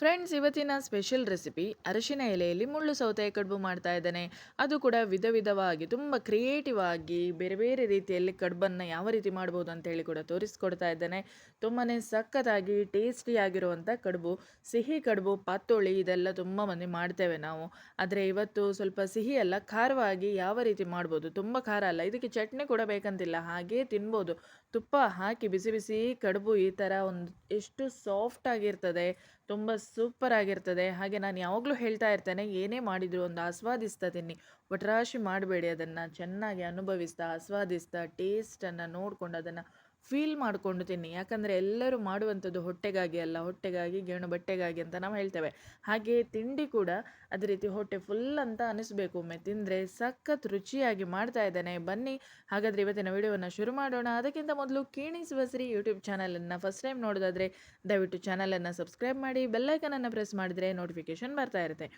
Friends, ಇವತ್ತಿನ special recipe ಅರಿಶಿನ ಎಲೆಯಲ್ಲಿ ಮುಳ್ಳು ಸೌತೆ ಕಡುಬು ಮಾಡ್ತಾ ಇದ್ದೇನೆ. ಅದು ಕೂಡ ವಿಧ ವಿಧವಾಗಿ, ತುಂಬ ಕ್ರಿಯೇಟಿವ್ ಆಗಿ ಬೇರೆ ಬೇರೆ ರೀತಿಯಲ್ಲಿ ಕಡುಬನ್ನು ಯಾವ ರೀತಿ ಮಾಡ್ಬೋದು ಅಂತ ಹೇಳಿ ಕೂಡ ತೋರಿಸ್ಕೊಡ್ತಾ ಇದ್ದೇನೆ. ತುಂಬಾ ಸಖತ್ತಾಗಿ, ಟೇಸ್ಟಿ ಆಗಿರುವಂಥ ಕಡುಬು, ಸಿಹಿ ಕಡುಬು ಪಾತ್ತೋಳಿ ಇದೆಲ್ಲ ತುಂಬ ಮಂದಿ ಮಾಡ್ತೇವೆ ನಾವು. ಆದರೆ ಇವತ್ತು ಸ್ವಲ್ಪ ಸಿಹಿ ಅಲ್ಲ, ಖಾರವಾಗಿ ಯಾವ ರೀತಿ ಮಾಡ್ಬೋದು? ತುಂಬ ಖಾರ ಅಲ್ಲ, ಇದಕ್ಕೆ ಚಟ್ನಿ ಕೂಡ ಬೇಕಂತಿಲ್ಲ, ಹಾಗೇ ತಿನ್ಬೋದು. ತುಪ್ಪ ಹಾಕಿ ಬಿಸಿ ಬಿಸಿ ಕಡುಬು ಈ ಥರ ಒಂದು ಎಷ್ಟು ಸಾಫ್ಟ್ ಆಗಿರ್ತದೆ ತುಂಬ ಸೂಪರ್ ಆಗಿರ್ತದೆ. ಹಾಗೆ ನಾನು ಯಾವಾಗಲೂ ಹೇಳ್ತಾ ಇರ್ತೇನೆ, ಏನೇ ಮಾಡಿದರೂ ಒಂದು ಆಸ್ವಾದಿಸ್ತಾ ತಿನ್ನಿ. ಒಟ್ರಾಶಿ ಮಾಡಬೇಡಿ, ಅದನ್ನು ಚೆನ್ನಾಗಿ ಅನುಭವಿಸ್ತಾ, ಆಸ್ವಾದಿಸ್ತಾ ಟೇಸ್ಟನ್ನು ನೋಡಿಕೊಂಡು ಅದನ್ನು ಫೀಲ್ ಮಾಡಿಕೊಂಡು ತಿನ್ನಿ ಯಾಕಂದರೆ ಎಲ್ಲರೂ ಮಾಡುವಂಥದ್ದು ಹೊಟ್ಟೆಗಾಗಿ ಅಲ್ಲ, ಹೊಟ್ಟೆಗಾಗಿ ಗೇಣು ಬಟ್ಟೆಗಾಗಿ ಅಂತ ನಾವು ಹೇಳ್ತೇವೆ. ಹಾಗೆ ತಿಂಡಿ ಕೂಡ ಅದೇ ರೀತಿ ಹೊಟ್ಟೆ ಫುಲ್ ಅಂತ ಅನಿಸ್ಬೇಕು. ಒಮ್ಮೆ ತಿಂದರೆ ಸಖತ್ ರುಚಿಯಾಗಿ ಮಾಡ್ತಾ ಇದ್ದಾನೆ. ಬನ್ನಿ, ಹಾಗಾದರೆ ಇವತ್ತಿನ ವಿಡಿಯೋವನ್ನು ಶುರು ಮಾಡೋಣ. ಅದಕ್ಕಿಂತ ಮೊದಲು ಕೀಣಿಸ್ ಬಸ್ರಿ ಯೂಟ್ಯೂಬ್ ಚಾನಲನ್ನು ಫಸ್ಟ್ ಟೈಮ್ ನೋಡೋದಾದರೆ ದಯವಿಟ್ಟು ಚಾನಲನ್ನು ಸಬ್ಸ್ಕ್ರೈಬ್ ಮಾಡಿ ಬೆಲ್ಲೈಕನನ್ನು ಪ್ರೆಸ್ ಮಾಡಿದರೆ ನೋಟಿಫಿಕೇಷನ್ ಬರ್ತಾ ಇರುತ್ತೆ.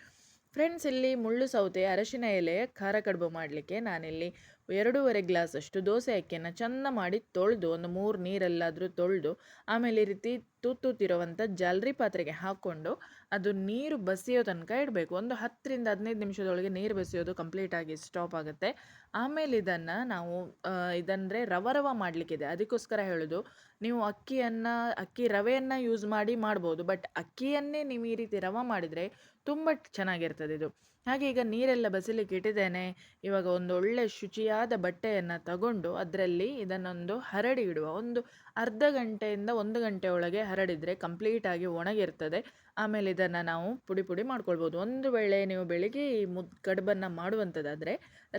ಫ್ರೆಂಡ್ಸ್, ಇಲ್ಲಿ ಮುಳ್ಳು ಸೌತೆ, ಅರಶಿನ ಎಲೆ, ಖಾರ ಕಡುಬು ಮಾಡಲಿಕ್ಕೆ ನಾನಿಲ್ಲಿ ಎರಡೂವರೆ ಗ್ಲಾಸ್ ಅಷ್ಟು ದೋಸೆ ಅಕ್ಕಿಯನ್ನು ಚೆಂದ ಮಾಡಿ ತೊಳೆದು, ಒಂದು ಮೂರು ನೀರೆಲ್ಲಾದರೂ ತೊಳೆದು, ಆಮೇಲೆ ಈ ರೀತಿ ತೂತೂತಿರುವಂಥ ಜಾಲರಿ ಪಾತ್ರೆಗೆ ಹಾಕ್ಕೊಂಡು ಅದು ನೀರು ಬಸಿಯೋ ತನಕ ಇಡಬೇಕು. ಒಂದು ಹತ್ತರಿಂದ ಹದಿನೈದು ನಿಮಿಷದೊಳಗೆ ನೀರು ಬಸಿಯೋದು ಕಂಪ್ಲೀಟಾಗಿ ಸ್ಟಾಪ್ ಆಗುತ್ತೆ. ಆಮೇಲೆ ಇದನ್ನು ನಾವು ಇದಂದರೆ ರವ ರವ ಮಾಡಲಿಕ್ಕಿದೆ. ಅದಕ್ಕೋಸ್ಕರ ಹೇಳೋದು, ನೀವು ಅಕ್ಕಿಯನ್ನು, ಅಕ್ಕಿ ರವೆಯನ್ನು ಯೂಸ್ ಮಾಡಿ ಮಾಡ್ಬೋದು ಬಟ್ ಅಕ್ಕಿಯನ್ನೇ ನೀವು ಈ ರೀತಿ ರವ ಮಾಡಿದರೆ ತುಂಬ ಚೆನ್ನಾಗಿರ್ತದೆ ಇದು. ಹಾಗೆ ಈಗ ನೀರೆಲ್ಲ ಬಸಿಲಿಕ್ಕೆ ಇಟ್ಟಿದ್ದೇನೆ. ಇವಾಗ ಒಂದು ಒಳ್ಳೆ ಶುಚಿಯಾದ ಬಟ್ಟೆಯನ್ನು ತಗೊಂಡು ಅದರಲ್ಲಿ ಇದನ್ನೊಂದು ಹರಡಿ ಇಡುವ. ಒಂದು ಅರ್ಧ ಗಂಟೆಯಿಂದ ಒಂದು ಗಂಟೆ ಒಳಗೆ ಹರಡಿದರೆ ಕಂಪ್ಲೀಟಾಗಿ ಒಣಗಿರ್ತದೆ. ಆಮೇಲೆ ಇದನ್ನು ನಾವು ಪುಡಿ ಪುಡಿ ಮಾಡ್ಕೊಳ್ಬೋದು. ಒಂದು ವೇಳೆ ನೀವು ಬೆಳಿಗ್ಗೆ ಈ ಮುದ್ ಕಡುಬನ್ನು ಮಾಡುವಂಥದ್ದಾದರೆ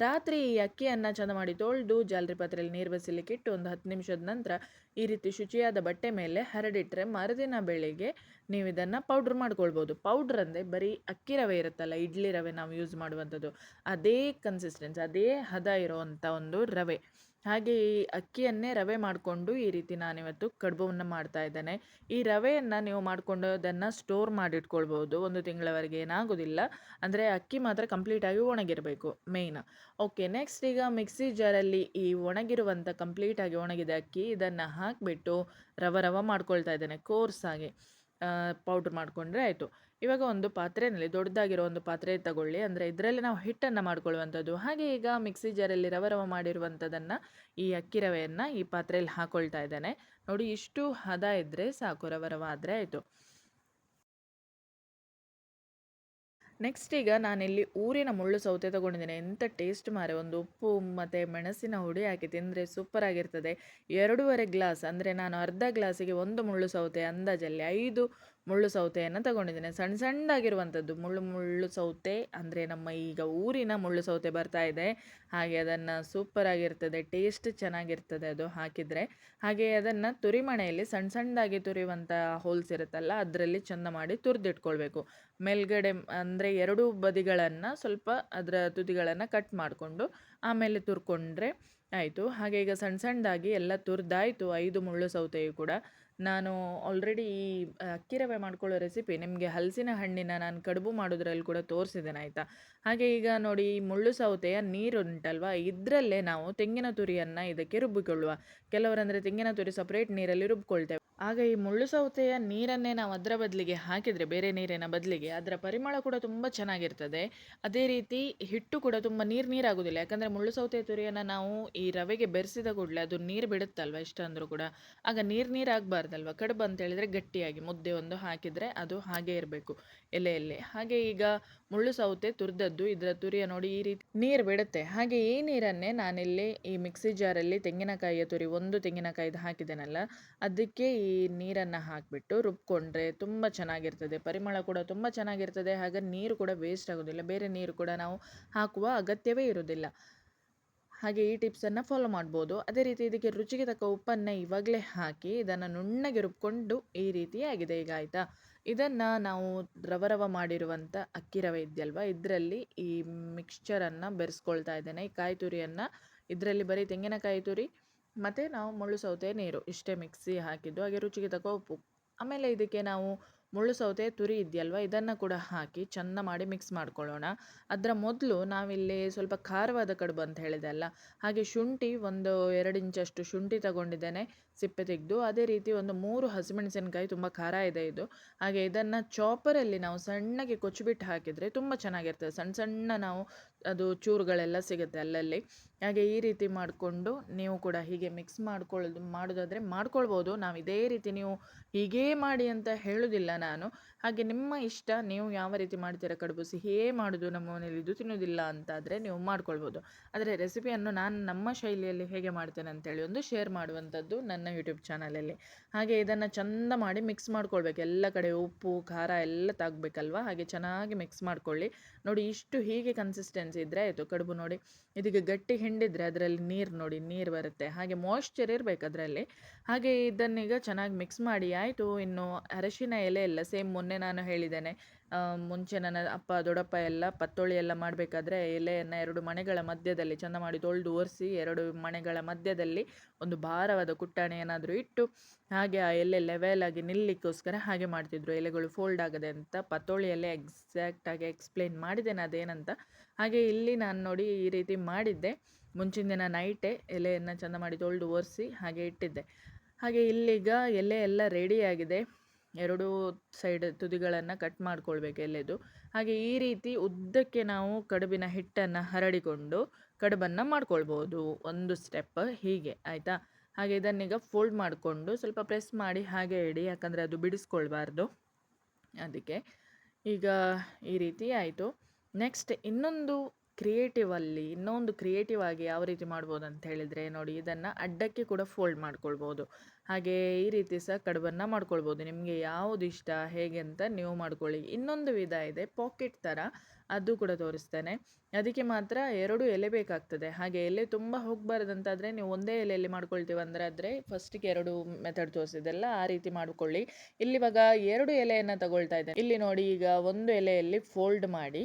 ರಾತ್ರಿ ಈ ಅಕ್ಕಿಯನ್ನು ಚೆಂದ ಮಾಡಿ ತೊಳೆದು ಜಾಲರಿ ಪಾತ್ರೆಯಲ್ಲಿ ನೀರು ಬಸಿಲಿಕ್ಕೆ ಇಟ್ಟು ಒಂದು ಹತ್ತು ನಿಮಿಷದ ನಂತರ ಈ ರೀತಿ ಶುಚಿಯಾದ ಬಟ್ಟೆ ಮೇಲೆ ಹರಡಿಟ್ಟರೆ ಮರುದಿನ ಬೆಳಿಗ್ಗೆ ನೀವು ಇದನ್ನು ಪೌಡ್ರ್ ಮಾಡ್ಕೊಳ್ಬೋದು. ಪೌಡ್ರ್ ಅಂದರೆ ಬರೀ ಅಕ್ಕಿ ರವೆ ಇರುತ್ತಲ್ಲ, ಇಡ್ಲಿ ರವೆ ನಾವು ಯೂಸ್ ಮಾಡುವಂಥದ್ದು ಅದೇ ಕನ್ಸಿಸ್ಟೆನ್ಸ್ ಅದೇ ಹದ ಇರೋವಂಥ ಒಂದು ರವೆ. ಹಾಗೆ ಈ ಅಕ್ಕಿಯನ್ನೇ ರವೆ ಮಾಡಿಕೊಂಡು ಈ ರೀತಿ ನಾನಿವತ್ತು ಕಡುಬನ್ನು ಮಾಡ್ತಾ ಇದ್ದೇನೆ. ಈ ರವೆಯನ್ನು ನೀವು ಮಾಡಿಕೊಂಡೋದನ್ನು ಸ್ಟೋರ್ ಮಾಡಿಟ್ಕೊಳ್ಬೋದು. ಒಂದು ತಿಂಗಳವರೆಗೆ ಏನಾಗೋದಿಲ್ಲ. ಅಂದರೆ ಅಕ್ಕಿ ಮಾತ್ರ ಕಂಪ್ಲೀಟಾಗಿ ಒಣಗಿರಬೇಕು ಮೇಯ್ನ್ ಓಕೆ ನೆಕ್ಸ್ಟ್ ಈಗ ಮಿಕ್ಸಿ ಜಾರಲ್ಲಿ ಈ ಒಣಗಿರುವಂಥ ಕಂಪ್ಲೀಟಾಗಿ ಒಣಗಿದ ಅಕ್ಕಿ ಇದನ್ನು ಹಾಕಿಬಿಟ್ಟು ರವ ರವ ಮಾಡ್ಕೊಳ್ತಾ ಇದ್ದೇನೆ ಕೋರ್ಸಾಗಿ ಪೌಡ್ರ್ ಮಾಡಿಕೊಂಡ್ರೆ ಆಯಿತು. ಇವಾಗ ಒಂದು ಪಾತ್ರೆಯಲ್ಲಿ ದೊಡ್ಡದಾಗಿರೋ ಒಂದು ಪಾತ್ರೆ ತಗೊಳ್ಳಿ. ಅಂದರೆ ಇದರಲ್ಲಿ ನಾವು ಹಿಟ್ಟನ್ನು ಮಾಡ್ಕೊಳ್ಳುವಂಥದ್ದು. ಹಾಗೆ ಈಗ ಮಿಕ್ಸಿ ಜಾರಲ್ಲಿ ರವ ರವ ಮಾಡಿರುವಂಥದ್ದನ್ನು ಈ ಅಕ್ಕಿ ರವೆಯನ್ನು ಈ ಪಾತ್ರೆಯಲ್ಲಿ ಹಾಕ್ಕೊಳ್ತಾ ಇದ್ದೇನೆ. ನೋಡಿ, ಇಷ್ಟು ಹದ ಇದ್ದರೆ ಸಾಕು. ರವ ರವ ಆದರೆ ಆಯಿತು. ನೆಕ್ಸ್ಟ್ ಈಗ ನಾನಿಲ್ಲಿ ಊರಿನ ಮುಳ್ಳು ಸೌತೆ ತೊಗೊಂಡಿದ್ದೇನೆ. ಎಂಥ ಟೇಸ್ಟ್ ಮಾರೆ. ಒಂದು ಉಪ್ಪು, ಮತ್ತು ಮೆಣಸಿನ ಹುಡಿ ಹಾಕಿ ತಿಂದರೆ ಸೂಪರ್ ಆಗಿರ್ತದೆ. ಎರಡೂವರೆ ಗ್ಲಾಸ್, ಅಂದರೆ ನಾನು ಅರ್ಧ ಗ್ಲಾಸಿಗೆ ಒಂದು ಮುಳ್ಳು ಸೌತೆ ಅಂದಾಜಲ್ಲಿ ಐದು ಮುಳ್ಳು ಸೌತೆಯನ್ನು ತಗೊಂಡಿದ್ದೇನೆ. ಸಣ್ಣ ಸಣ್ಣದಾಗಿರುವಂಥದ್ದು ಮುಳ್ಳು ಮುಳ್ಳು ಸೌತೆ ಅಂದರೆ ನಮ್ಮ ಈಗ ಊರಿನ ಮುಳ್ಳು ಸೌತೆ ಬರ್ತಾ ಇದೆ. ಹಾಗೆ ಅದನ್ನು ಸೂಪರ್ ಆಗಿರ್ತದೆ ಟೇಸ್ಟ್ ಚೆನ್ನಾಗಿರ್ತದೆ ಅದು ಹಾಕಿದರೆ. ಹಾಗೆ ಅದನ್ನು ತುರಿಮಣೆಯಲ್ಲಿ ಸಣ್ಣ ಸಣ್ಣದಾಗಿ ತುರಿಯುವಂಥ ಹೋಲ್ಸ್ ಇರುತ್ತಲ್ಲ ಅದರಲ್ಲಿ ಚೆಂದ ಮಾಡಿ ತುರಿದಿಟ್ಕೊಳ್ಬೇಕು. ಮೇಲ್ಗಡೆ ಅಂದರೆ ಎರಡೂ ಬದಿಗಳನ್ನು ಸ್ವಲ್ಪ ಅದರ ತುದಿಗಳನ್ನು ಕಟ್ ಮಾಡಿಕೊಂಡು ಆಮೇಲೆ ತುರ್ಕೊಂಡ್ರೆ ಆಯಿತು. ಹಾಗೆ ಈಗ ಸಣ್ಣ ಸಣ್ಣದಾಗಿ ಎಲ್ಲ ತುರಿದಾಯಿತು, ಐದು ಮುಳ್ಳು ಸೌತೆಯು ಕೂಡ. ನಾನು ಆಲ್ರೆಡಿ ಈ ಅಕ್ಕಿ ರವೆ ಮಾಡ್ಕೊಳ್ಳೋ ರೆಸಿಪಿ ನಿಮಗೆ ಹಲಸಿನ ಹಣ್ಣಿನ ನಾನು ಕಡುಬು ಮಾಡೋದ್ರಲ್ಲಿ ಕೂಡ ತೋರಿಸಿದ್ದೇನೆ, ಆಯಿತಾ? ಹಾಗೆ ಈಗ ನೋಡಿ ಮುಳ್ಳು ಸೌತೆಯ ನೀರು ಉಂಟಲ್ವಾ? ಇದರಲ್ಲೇ ನಾವು ತೆಂಗಿನ ತುರಿಯನ್ನು ಇದಕ್ಕೆ ರುಬ್ಬಿಕೊಳ್ಳುವ. ಕೆಲವರಂದರೆ ತೆಂಗಿನ ತುರಿ ಸಪ್ರೇಟ್ ನೀರಲ್ಲಿ ರುಬ್ಕೊಳ್ತೇವೆ. ಆಗ ಈ ಮುಳ್ಳು ಸೌತೆಯ ನೀರನ್ನೇ ನಾವು ಅದರ ಬದಲಿಗೆ ಹಾಕಿದರೆ, ಬೇರೆ ನೀರಿನ ಬದಲಿಗೆ ಅದರ ಪರಿಮಳ ಕೂಡ ತುಂಬ ಚೆನ್ನಾಗಿರ್ತದೆ. ಅದೇ ರೀತಿ ಹಿಟ್ಟು ಕೂಡ ತುಂಬ ನೀರು ನೀರಾಗೋದಿಲ್ಲ. ಯಾಕಂದರೆ ಮುಳ್ಳು ಸೌತೆ ತುರಿಯನ್ನು ನಾವು ಈ ರವೆಗೆ ಬೆರೆಸಿದ ಕೂಡಲೇ ಅದು ನೀರು ಬಿಡುತ್ತಲ್ವ ಇಷ್ಟಂದರೂ ಕೂಡ. ಆಗ ನೀರು ನೀರಾಗಬಾರ್ದಲ್ವ? ಕಡುಬು ಅಂತ ಹೇಳಿದರೆ ಗಟ್ಟಿಯಾಗಿ ಮುದ್ದೆ ಒಂದು ಹಾಕಿದರೆ ಅದು ಹಾಗೆ ಇರಬೇಕು. ಎಲೆಯಲ್ಲಿ ಹಾಗೆ ಈಗ ಮುಳ್ಳು ಸೌತೆ ತುರಿದದ್ದು, ಇದರ ತುರಿಯ ನೋಡಿ ಈ ರೀತಿ ನೀರು ಬಿಡುತ್ತೆ. ಹಾಗೆ ಈ ನೀರನ್ನೇ ನಾನಿಲ್ಲಿ ಈ ಮಿಕ್ಸಿ ಜಾರಲ್ಲಿ ತೆಂಗಿನಕಾಯಿಯ ತುರಿ, ಒಂದು ತೆಂಗಿನಕಾಯಿದು ಹಾಕಿದ್ದೇನಲ್ಲ, ಅದಕ್ಕೆ ಈ ನೀರನ್ನು ಹಾಕಿಬಿಟ್ಟು ರುಬ್ಕೊಂಡ್ರೆ ತುಂಬ ಚೆನ್ನಾಗಿರ್ತದೆ. ಪರಿಮಳ ಕೂಡ ತುಂಬ ಚೆನ್ನಾಗಿರ್ತದೆ. ಹಾಗೆ ನೀರು ಕೂಡ ವೇಸ್ಟ್ ಆಗೋದಿಲ್ಲ. ಬೇರೆ ನೀರು ಕೂಡ ನಾವು ಹಾಕುವ ಅಗತ್ಯವೇ ಇರೋದಿಲ್ಲ ಹಾಗೆ ಈ ಟಿಪ್ಸನ್ನು ಫಾಲೋ ಮಾಡ್ಬೋದು. ಅದೇ ರೀತಿ ಇದಕ್ಕೆ ರುಚಿಗೆ ತಕ್ಕ ಉಪ್ಪನ್ನು ಇವಾಗಲೇ ಹಾಕಿ, ಇದನ್ನು ನುಣ್ಣಗೆ ರುಬ್ಕೊಂಡು ಈ ರೀತಿಯಾಗಿದೆ ಈಗ, ಆಯಿತಾ? ಇದನ್ನು ನಾವು ರವ ರವ ಮಾಡಿರುವಂಥ ಅಕ್ಕಿ ರವೆ ಇದೆಯಲ್ವ? ಇದರಲ್ಲಿ ಈ ಮಿಕ್ಸ್ಚರನ್ನು ಬೆರೆಸ್ಕೊಳ್ತಾ ಇದ್ದೇನೆ. ಈ ಕಾಯಿ ತುರಿಯನ್ನು ಇದರಲ್ಲಿ ಬರೀ ತೆಂಗಿನಕಾಯಿ ತುರಿ ಮತ್ತು ನಾವು ಮುಳ್ಳು ಸೌತೆ ನೀರು ಇಷ್ಟೇ ಮಿಕ್ಸಿ ಹಾಕಿದ್ದು. ಹಾಗೆ ರುಚಿಗೆ ತಕ್ಕ ಉಪ್ಪು. ಆಮೇಲೆ ಇದಕ್ಕೆ ನಾವು ಮುಳ್ಳು ಸೌತೆ ತುರಿ ಇದೆಯಲ್ವ? ಇದನ್ನು ಕೂಡ ಹಾಕಿ ಚೆಂದ ಮಾಡಿ ಮಿಕ್ಸ್ ಮಾಡ್ಕೊಳ್ಳೋಣ. ಅದರ ಮೊದಲು ನಾವಿಲ್ಲಿ ಸ್ವಲ್ಪ ಖಾರವಾದ ಕಡುಬು ಅಂತ ಹೇಳಿದೆ ಅಲ್ಲ? ಹಾಗೆ ಶುಂಠಿ ಒಂದು ಎರಡು ಇಂಚಷ್ಟು ಶುಂಠಿ ತಗೊಂಡಿದ್ದೇನೆ, ಸಿಪ್ಪೆ ತೆಗೆದು. ಅದೇ ರೀತಿ ಒಂದು ಮೂರು ಹಸಿಮೆಣಸಿನಕಾಯಿ ತುಂಬ ಖಾರ ಇದೆ ಇದು. ಹಾಗೆ ಇದನ್ನು ಚಾಪರಲ್ಲಿ ನಾವು ಸಣ್ಣಗೆ ಕೊಚ್ಚಿಬಿಟ್ಟು ಹಾಕಿದರೆ ತುಂಬ ಚೆನ್ನಾಗಿರ್ತದೆ. ಸಣ್ಣ ಸಣ್ಣ ನಾವು ಅದು ಚೂರುಗಳೆಲ್ಲ ಸಿಗುತ್ತೆ ಅಲ್ಲಲ್ಲಿ. ಹಾಗೆ ಈ ರೀತಿ ಮಾಡಿಕೊಂಡು ನೀವು ಕೂಡ ಹೀಗೆ ಮಿಕ್ಸ್ ಮಾಡ್ಕೊಳ್ಳೋದು, ಮಾಡೋದಾದರೆ ಮಾಡ್ಕೊಳ್ಬೋದು. ನಾವು ಇದೇ ರೀತಿ ನೀವು ಹೀಗೇ ಮಾಡಿ ಅಂತ ಹೇಳೋದಿಲ್ಲ ನಾನು. ಹಾಗೆ ನಿಮ್ಮ ಇಷ್ಟ, ನೀವು ಯಾವ ರೀತಿ ಮಾಡ್ತೀರಾ ಕಡುಬು ಸಿಹಿಯೇ ಮಾಡೋದು ನಮ್ಮ ಮನೇಲಿ ಇದು ತಿನ್ನೋದಿಲ್ಲ ಅಂತಾದರೆ ನೀವು ಮಾಡ್ಕೊಳ್ಬೋದು. ಆದರೆ ರೆಸಿಪಿಯನ್ನು ನಾನು ನಮ್ಮ ಶೈಲಿಯಲ್ಲಿ ಹೇಗೆ ಮಾಡ್ತೇನೆ ಅಂತೇಳಿ ಒಂದು ಶೇರ್ ಮಾಡುವಂಥದ್ದು ನನ್ನ ಯೂಟ್ಯೂಬ್ ಚಾನಲಲ್ಲಿ ಹಾಗೆ ಇದನ್ನು ಚಂದ ಮಾಡಿ ಮಿಕ್ಸ್ ಮಾಡ್ಕೊಳ್ಬೇಕು. ಎಲ್ಲ ಕಡೆ ಉಪ್ಪು, ಖಾರ ಎಲ್ಲ ತಾಗಬೇಕಲ್ವ? ಹಾಗೆ ಚೆನ್ನಾಗಿ ಮಿಕ್ಸ್ ಮಾಡ್ಕೊಳ್ಳಿ. ನೋಡಿ ಇಷ್ಟು ಹೀಗೆ ಕನ್ಸಿಸ್ಟೆನ್ಸಿ ಇದ್ದರೆ ಆಯಿತು, ಕಡುಬು ನೋಡಿ. ಇದಕ್ಕೆ ಗಟ್ಟಿ ಹಿಂಡಿದ್ರೆ ಅದರಲ್ಲಿ ನೀರು ನೋಡಿ, ನೀರು ಬರುತ್ತೆ. ಹಾಗೆ ಮಾಯ್ಶ್ಚರ್ ಇರಬೇಕು ಅದರಲ್ಲಿ. ಹಾಗೆ ಇದನ್ನೀಗ ಚೆನ್ನಾಗಿ ಮಿಕ್ಸ್ ಮಾಡಿ, ಆಯಿತು. ಇನ್ನು ಅರಶಿನ ಎಲೆ ಎಲ್ಲ ಸೇಮ್ ಮೊನ್ನೆ ನಾನು ಹೇಳಿದ್ದೇನೆ. ಮುಂಚೆ ನನ್ನ ಅಪ್ಪ, ದೊಡ್ಡಪ್ಪ ಎಲ್ಲ ಪತ್ತೋಳಿ ಎಲ್ಲ ಮಾಡಬೇಕಾದ್ರೆ ಎಲೆಯನ್ನು ಎರಡು ಮಣೆಗಳ ಮಧ್ಯದಲ್ಲಿ ಚೆಂದ ಮಾಡಿ ತೊಳೆದು ಒರೆಸಿ ಎರಡು ಮಣೆಗಳ ಮಧ್ಯದಲ್ಲಿ ಒಂದು ಭಾರವಾದ ಕುಟ್ಟಾಣಿ ಏನಾದರೂ ಇಟ್ಟು ಹಾಗೆ ಆ ಎಲೆ ಲೆವೆಲಾಗಿ ನಿಲ್ಲಿಕ್ಕೋಸ್ಕರ ಹಾಗೆ ಮಾಡ್ತಿದ್ರು. ಎಲೆಗಳು ಫೋಲ್ಡ್ ಆಗದೆ ಅಂತ ಪತ್ತೋಳಿಯಲ್ಲೇ ಎಕ್ಸಾಕ್ಟಾಗಿ ಎಕ್ಸ್ಪ್ಲೇನ್ ಮಾಡಿದ್ದೇನೆ ಅದೇನಂತ. ಹಾಗೆ ಇಲ್ಲಿ ನಾನು ನೋಡಿ ಈ ರೀತಿ ಮಾಡಿದ್ದೆ. ಮುಂಚಿನ ದಿನ ನೈಟೇ ಎಲೆಯನ್ನು ಚೆಂದ ಮಾಡಿ ತೊಳೆದು ಒರೆಸಿ ಹಾಗೆ ಇಟ್ಟಿದ್ದೆ. ಹಾಗೆ ಇಲ್ಲೀಗ ಎಲೆ ಎಲ್ಲ ರೆಡಿಯಾಗಿದೆ ಎರಡೂ ಸೈಡ್ ತುದಿಗಳನ್ನು ಕಟ್ ಮಾಡ್ಕೊಳ್ಬೇಕು ಎಲೆದು. ಹಾಗೆ ಈ ರೀತಿ ಉದ್ದಕ್ಕೆ ನಾವು ಕಡುಬಿನ ಹಿಟ್ಟನ್ನು ಹರಡಿಕೊಂಡು ಕಡುಬನ್ನು ಮಾಡ್ಕೊಳ್ಬೋದು. ಒಂದು ಸ್ಟೆಪ್ ಹೀಗೆ, ಆಯಿತಾ? ಹಾಗೆ ಇದನ್ನೀಗ ಫೋಲ್ಡ್ ಮಾಡಿಕೊಂಡು ಸ್ವಲ್ಪ ಪ್ರೆಸ್ ಮಾಡಿ ಹಾಗೆ ಇಡಿ, ಯಾಕಂದರೆ ಅದು ಬಿಡಿಸ್ಕೊಳ್ಬಾರ್ದು. ಅದಕ್ಕೆ ಈಗ ಈ ರೀತಿ ಆಯಿತು. ನೆಕ್ಸ್ಟ್ ಇನ್ನೊಂದು ಕ್ರಿಯೇಟಿವ್ ಅಲ್ಲಿ ಇನ್ನೊಂದು ಕ್ರಿಯೇಟಿವ್ ಆಗಿ ಯಾವ ರೀತಿ ಮಾಡ್ಬೋದು ಅಂತ ಹೇಳಿದರೆ ನೋಡಿ, ಇದನ್ನು ಅಡ್ಡಕ್ಕೆ ಕೂಡ ಫೋಲ್ಡ್ ಮಾಡ್ಕೊಳ್ಬೋದು. ಹಾಗೆ ಈ ರೀತಿ ಸಹ ಕಡುಬನ್ನು ಮಾಡ್ಕೊಳ್ಬೋದು. ನಿಮಗೆ ಯಾವುದು ಇಷ್ಟ, ಹೇಗೆ ಅಂತ ನೀವು ಮಾಡ್ಕೊಳ್ಳಿ. ಇನ್ನೊಂದು ವಿಧ ಇದೆ ಪಾಕೆಟ್ ಥರ ಅದು ಕೂಡ ತೋರಿಸ್ತೇನೆ. ಅದಕ್ಕೆ ಮಾತ್ರ ಎರಡು ಎಲೆ ಬೇಕಾಗ್ತದೆ. ಹಾಗೆ ಎಲೆ ತುಂಬ ಹೋಗಬಾರ್ದಂತಾದರೆ ನೀವು ಒಂದೇ ಎಲೆಯಲ್ಲಿ ಮಾಡ್ಕೊಳ್ತೀವಿ ಅಂದರೆ ಆದರೆ ಫಸ್ಟಿಗೆ ಎರಡು ಮೆಥಡ್ ತೋರಿಸಿದೆಲ್ಲ ಆ ರೀತಿ ಮಾಡ್ಕೊಳ್ಳಿ. ಇಲ್ಲಿವಾಗ ಎರಡು ಎಲೆಯನ್ನು ತಗೊಳ್ತಾ ಇದ್ದೇನೆ. ಇಲ್ಲಿ ನೋಡಿ, ಈಗ ಒಂದು ಎಲೆಯಲ್ಲಿ ಫೋಲ್ಡ್ ಮಾಡಿ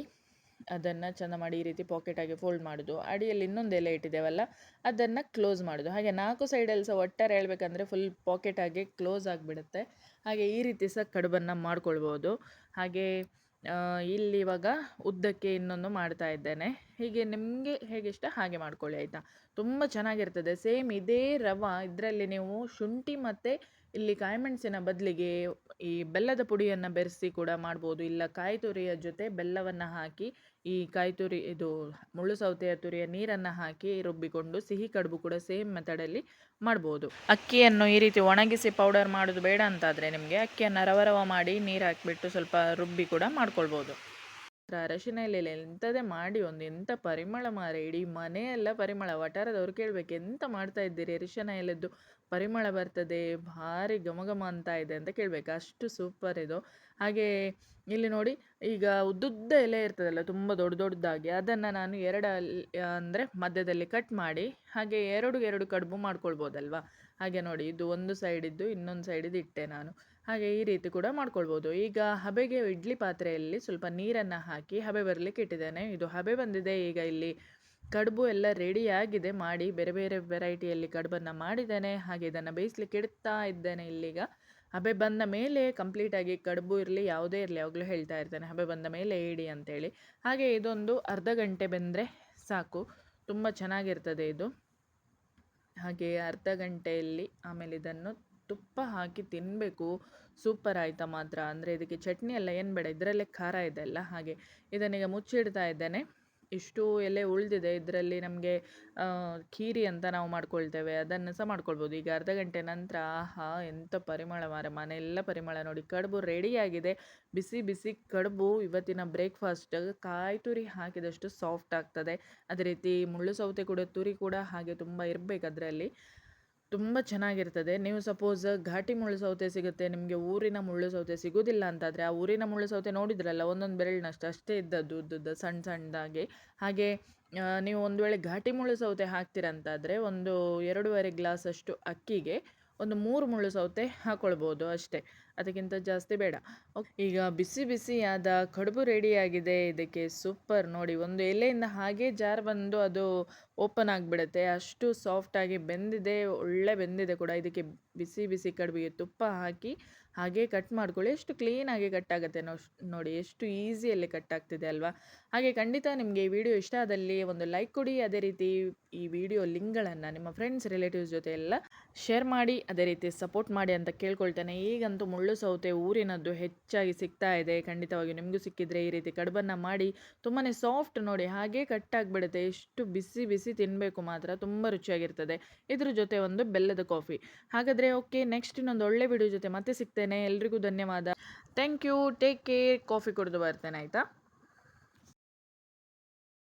ಅದನ್ನು ಚೆಂದ ಮಾಡಿ ಈ ರೀತಿ ಪಾಕೆಟಾಗಿ ಫೋಲ್ಡ್ ಮಾಡೋದು. ಅಡಿಯಲ್ಲಿ ಇನ್ನೊಂದು ಎಲೆ ಇಟ್ಟಿದ್ದೇವಲ್ಲ, ಅದನ್ನು ಕ್ಲೋಸ್ ಮಾಡೋದು. ಹಾಗೆ ನಾಲ್ಕು ಸೈಡಲ್ಲಿ ಸಹ ಒಟ್ಟಾರೆ ಹೇಳಬೇಕಂದ್ರೆ ಫುಲ್ ಪಾಕೆಟಾಗಿ ಕ್ಲೋಸ್ ಆಗಿಬಿಡುತ್ತೆ. ಹಾಗೆ ಈ ರೀತಿ ಸಹ ಕಡುಬನ್ನು ಮಾಡ್ಕೊಳ್ಬೋದು. ಹಾಗೆ ಇಲ್ಲಿ ಇವಾಗ ಉದ್ದಕ್ಕೆ ಇನ್ನೊಂದು ಮಾಡ್ತಾ ಇದ್ದೇನೆ. ಹೀಗೆ ನಿಮಗೆ ಹೇಗೆ ಹಾಗೆ ಮಾಡ್ಕೊಳ್ಳಿ ಆಯಿತಾ? ತುಂಬ ಚೆನ್ನಾಗಿರ್ತದೆ. ಸೇಮ್ ಇದೇ ರವ, ಇದರಲ್ಲಿ ನೀವು ಶುಂಠಿ ಮತ್ತು ಇಲ್ಲಿ ಕಾಯಿಮೆಣಸಿನ ಬದಲಿಗೆ ಈ ಬೆಲ್ಲದ ಪುಡಿಯನ್ನು ಬೆರೆಸಿ ಕೂಡ ಮಾಡ್ಬೋದು. ಇಲ್ಲ ಕಾಯಿ ತುರಿಯ ಜೊತೆ ಬೆಲ್ಲವನ್ನು ಹಾಕಿ, ಈ ಕಾಯಿ ತುರಿ ಇದು ಮುಳ್ಳು ಸೌತೆಯ ತುರಿಯ ನೀರನ್ನು ಹಾಕಿ ರುಬ್ಬಿಕೊಂಡು ಸಿಹಿ ಕಡುಬು ಕೂಡ ಸೇಮ್ ಮೆಥಡಲ್ಲಿ ಮಾಡ್ಬೋದು. ಅಕ್ಕಿಯನ್ನು ಈ ರೀತಿ ಒಣಗಿಸಿ ಪೌಡರ್ ಮಾಡೋದು ಬೇಡ ಅಂತಾದರೆ ನಿಮಗೆ ಅಕ್ಕಿಯನ್ನು ರವ ರವ ಮಾಡಿ ನೀರು ಹಾಕಿಬಿಟ್ಟು ಸ್ವಲ್ಪ ರುಬ್ಬಿ ಕೂಡ ಮಾಡ್ಕೊಳ್ಬೋದು. ಅರಶಿನ ಎಲೆಯಲ್ಲಿ ಎಂಥದೇ ಮಾಡಿ ಒಂದು ಎಂಥ ಪರಿಮಳ ಮಾರೆ, ಇಡೀ ಮನೆಯೆಲ್ಲ ಪರಿಮಳ. ವಠಾರದವ್ರು ಕೇಳಬೇಕು, ಎಂತ ಮಾಡ್ತಾ ಇದ್ದೀರಿ ಅರಿಶಿನ ಎಲೆದ್ದು? ಪರಿಮಳ ಬರ್ತದೆ, ಭಾರಿ ಗಮಗಮ ಅಂತ ಇದೆ ಅಂತ ಕೇಳಬೇಕು. ಅಷ್ಟು ಸೂಪರ್ ಇದು. ಹಾಗೆ ಇಲ್ಲಿ ನೋಡಿ, ಈಗ ಉದ್ದುದ್ದ ಎಲೆ ಇರ್ತದಲ್ಲ, ತುಂಬ ದೊಡ್ಡ ದೊಡ್ಡದಾಗಿ, ಅದನ್ನು ನಾನು ಎರಡು ಅಂದರೆ ಮಧ್ಯದಲ್ಲಿ ಕಟ್ ಮಾಡಿ, ಹಾಗೆ ಎರಡು ಎರಡು ಕಡುಬು ಮಾಡ್ಕೊಳ್ಬೋದಲ್ವಾ? ಹಾಗೆ ನೋಡಿ, ಇದು ಒಂದು ಸೈಡಿದ್ದು ಇನ್ನೊಂದು ಸೈಡಿದ್ದು ಇಟ್ಟೆ ನಾನು. ಹಾಗೆ ಈ ರೀತಿ ಕೂಡ ಮಾಡ್ಕೊಳ್ಬೋದು. ಈಗ ಹಬೆಗೆ ಇಡ್ಲಿ ಪಾತ್ರೆಯಲ್ಲಿ ಸ್ವಲ್ಪ ನೀರನ್ನು ಹಾಕಿ ಹಬೆ ಬರಲಿಕ್ಕೆ ಇಟ್ಟಿದ್ದೇನೆ. ಇದು ಹಬೆ ಬಂದಿದೆ. ಈಗ ಇಲ್ಲಿ ಕಡುಬು ಎಲ್ಲ ರೆಡಿಯಾಗಿದೆ ಮಾಡಿ ಬೇರೆ ಬೇರೆ ವೆರೈಟಿಯಲ್ಲಿ ಕಡುಬನ್ನು ಮಾಡಿದ್ದೇನೆ. ಹಾಗೆ ಇದನ್ನು ಬೇಯಿಸ್ಲಿಕ್ಕೆ ಇಡ್ತಾ ಇದ್ದೇನೆ ಇಲ್ಲಿಗ. ಹಬೆ ಬಂದ ಮೇಲೆ ಕಂಪ್ಲೀಟಾಗಿ ಕಡುಬು ಇರಲಿ, ಯಾವುದೇ ಇರಲಿ, ಯಾವಾಗಲೂ ಹೇಳ್ತಾ ಇರ್ತೇನೆ. ಹಬೆ ಬಂದ ಮೇಲೆ ಇಡಿ ಅಂತೇಳಿ. ಹಾಗೆ ಇದೊಂದು ಅರ್ಧ ಗಂಟೆ ಬೆಂದರೆ ಸಾಕು. ತುಂಬ ಚೆನ್ನಾಗಿರ್ತದೆ ಇದು. ಹಾಗೆ ಅರ್ಧ ಗಂಟೆಯಲ್ಲಿ ಆಮೇಲೆ ಇದನ್ನು ತುಪ್ಪ ಹಾಕಿ ತಿನ್ನಬೇಕು ಸೂಪರ್ ಆಯಿತಾ ಮಾತ್ರ. ಅಂದರೆ ಇದಕ್ಕೆ ಚಟ್ನಿ ಎಲ್ಲ ಏನು ಬೇಡ, ಇದರಲ್ಲೇ ಖಾರ ಇದೆ ಅಲ್ಲ ಹಾಗೆ. ಇದನ್ನೀಗ ಮುಚ್ಚಿಡ್ತಾ ಇದ್ದೇನೆ. ಇಷ್ಟು ಎಲೆ ಉಳಿದಿದೆ. ಇದರಲ್ಲಿ ನಮಗೆ ಖೀರಿ ಅಂತ ನಾವು ಮಾಡ್ಕೊಳ್ತೇವೆ. ಅದನ್ನು ಸಹ ಮಾಡ್ಕೊಳ್ಬೋದು. ಈಗ ಅರ್ಧ ಗಂಟೆ ನಂತರ, ಆಹಾ ಎಂಥ ಪರಿಮಳ ಮಾರ ಮನೆಯೆಲ್ಲ ಪರಿಮಳ ನೋಡಿ. ಕಡುಬು ರೆಡಿಯಾಗಿದೆ ಬಿಸಿ ಬಿಸಿ ಕಡುಬು ಇವತ್ತಿನ ಬ್ರೇಕ್ಫಾಸ್ಟ್ ಕಾಯಿ ತುರಿ ಹಾಕಿದಷ್ಟು ಸಾಫ್ಟ್ ಆಗ್ತದೆ. ಅದೇ ರೀತಿ ಮುಳ್ಳು ಸೌತೆ ಕೂಡ, ತುರಿ ಕೂಡ ಹಾಗೆ ತುಂಬ ಇರಬೇಕು ಅದರಲ್ಲಿ. ತುಂಬ ಚೆನ್ನಾಗಿರ್ತದೆ. ನೀವು ಸಪೋಸ್ ಘಾಟಿ ಮುಳ್ಳು ಸೌತೆ ಸಿಗುತ್ತೆ, ನಿಮಗೆ ಊರಿನ ಮುಳ್ಳು ಸೌತೆ ಸಿಗೋದಿಲ್ಲ ಅಂತಾದರೆ ಆ ಊರಿನ ಮುಳ್ಳು ಸೌತೆ ನೋಡಿದ್ರಲ್ಲ, ಒಂದೊಂದು ಬೆರಳಿನಷ್ಟು ಅಷ್ಟೇ ಇದ್ದದ್ದು ಉದ್ದದ್ದು ಸಣ್ಣ ಸಣ್ಣದಾಗಿ ಹಾಗೆ ನೀವು ಒಂದು ವೇಳೆ ಘಾಟಿ ಮುಳ್ಳು ಸೌತೆ ಹಾಕ್ತೀರಂತಾದರೆ ಒಂದು ಎರಡೂವರೆ ಗ್ಲಾಸಷ್ಟು ಅಕ್ಕಿಗೆ ಒಂದು ಮೂರು ಮುಳ್ಳು ಸೌತೆ ಹಾಕ್ಕೊಳ್ಬೋದು ಅಷ್ಟೇ. ಅದಕ್ಕಿಂತ ಜಾಸ್ತಿ ಬೇಡ. ಈಗ ಬಿಸಿ ಬಿಸಿಯಾದ ಕಡುಬು ರೆಡಿಯಾಗಿದೆ. ಇದಕ್ಕೆ ಸೂಪರ್ ನೋಡಿ, ಒಂದು ಎಲೆಯಿಂದ ಹಾಗೆ ಜಾರ್ ಬಂದು ಅದು ಓಪನ್ ಆಗಿಬಿಡುತ್ತೆ. ಅಷ್ಟು ಸಾಫ್ಟಾಗಿ ಬೆಂದಿದೆ, ಒಳ್ಳೆ ಬೆಂದಿದೆ ಕೂಡ. ಇದಕ್ಕೆ ಬಿಸಿ ಬಿಸಿ ಕಡುಬಿಗೆ ತುಪ್ಪ ಹಾಕಿ ಹಾಗೆ ಕಟ್ ಮಾಡ್ಕೊಳ್ಳಿ. ಎಷ್ಟು ಕ್ಲೀನಾಗಿ ಕಟ್ ಆಗುತ್ತೆ ನೋಡಿ, ಎಷ್ಟು ಈಸಿಯಲ್ಲಿ ಕಟ್ ಆಗ್ತಿದೆ ಅಲ್ವಾ? ಹಾಗೆ ಖಂಡಿತ ನಿಮಗೆ ಈ ವಿಡಿಯೋ ಇಷ್ಟ ಆದಲ್ಲಿ ಒಂದು ಲೈಕ್ ಕೊಡಿ. ಅದೇ ರೀತಿ ಈ ವಿಡಿಯೋ ಲಿಂಕ್ಗಳನ್ನು ನಿಮ್ಮ ಫ್ರೆಂಡ್ಸ್ ರಿಲೇಟಿವ್ಸ್ ಜೊತೆ ಎಲ್ಲ ಶೇರ್ ಮಾಡಿ, ಅದೇ ರೀತಿ ಸಪೋರ್ಟ್ ಮಾಡಿ ಅಂತ ಕೇಳ್ಕೊಳ್ತೇನೆ. ಈಗಂತೂ ಮುಳ್ಳು ಸೌತೆ ಊರಿನದ್ದು ಹೆಚ್ಚಾಗಿ ಸಿಗ್ತಾ ಇದೆ. ಖಂಡಿತವಾಗಿ ನಿಮಗೂ ಸಿಕ್ಕಿದ್ರೆ ಈ ರೀತಿ ಕಡುಬನ್ನು ಮಾಡಿ ತುಂಬಾ ಸಾಫ್ಟ್ ನೋಡಿ, ಹಾಗೆ ಕಟ್ ಆಗಿಬಿಡುತ್ತೆ. ಎಷ್ಟು ಬಿಸಿ ಬಿಸಿ ತಿನ್ನಬೇಕು ಮಾತ್ರ, ತುಂಬ ರುಚಿಯಾಗಿರ್ತದೆ. ಇದ್ರ ಜೊತೆ ಒಂದು ಬೆಲ್ಲದ ಕಾಫಿ ಹಾಗಾದರೆ ಓಕೆ ನೆಕ್ಸ್ಟ್ ಇನ್ನೊಂದು ಒಳ್ಳೆ ವಿಡಿಯೋ ಜೊತೆ ಮತ್ತೆ ಸಿಗ್ತೇನೆ. ಎಲ್ರಿಗೂ ಧನ್ಯವಾದ. Thank you take care coffee ಕುಡಿದು ಬರ್ತೇನೆ, ಆಯಿತಾ?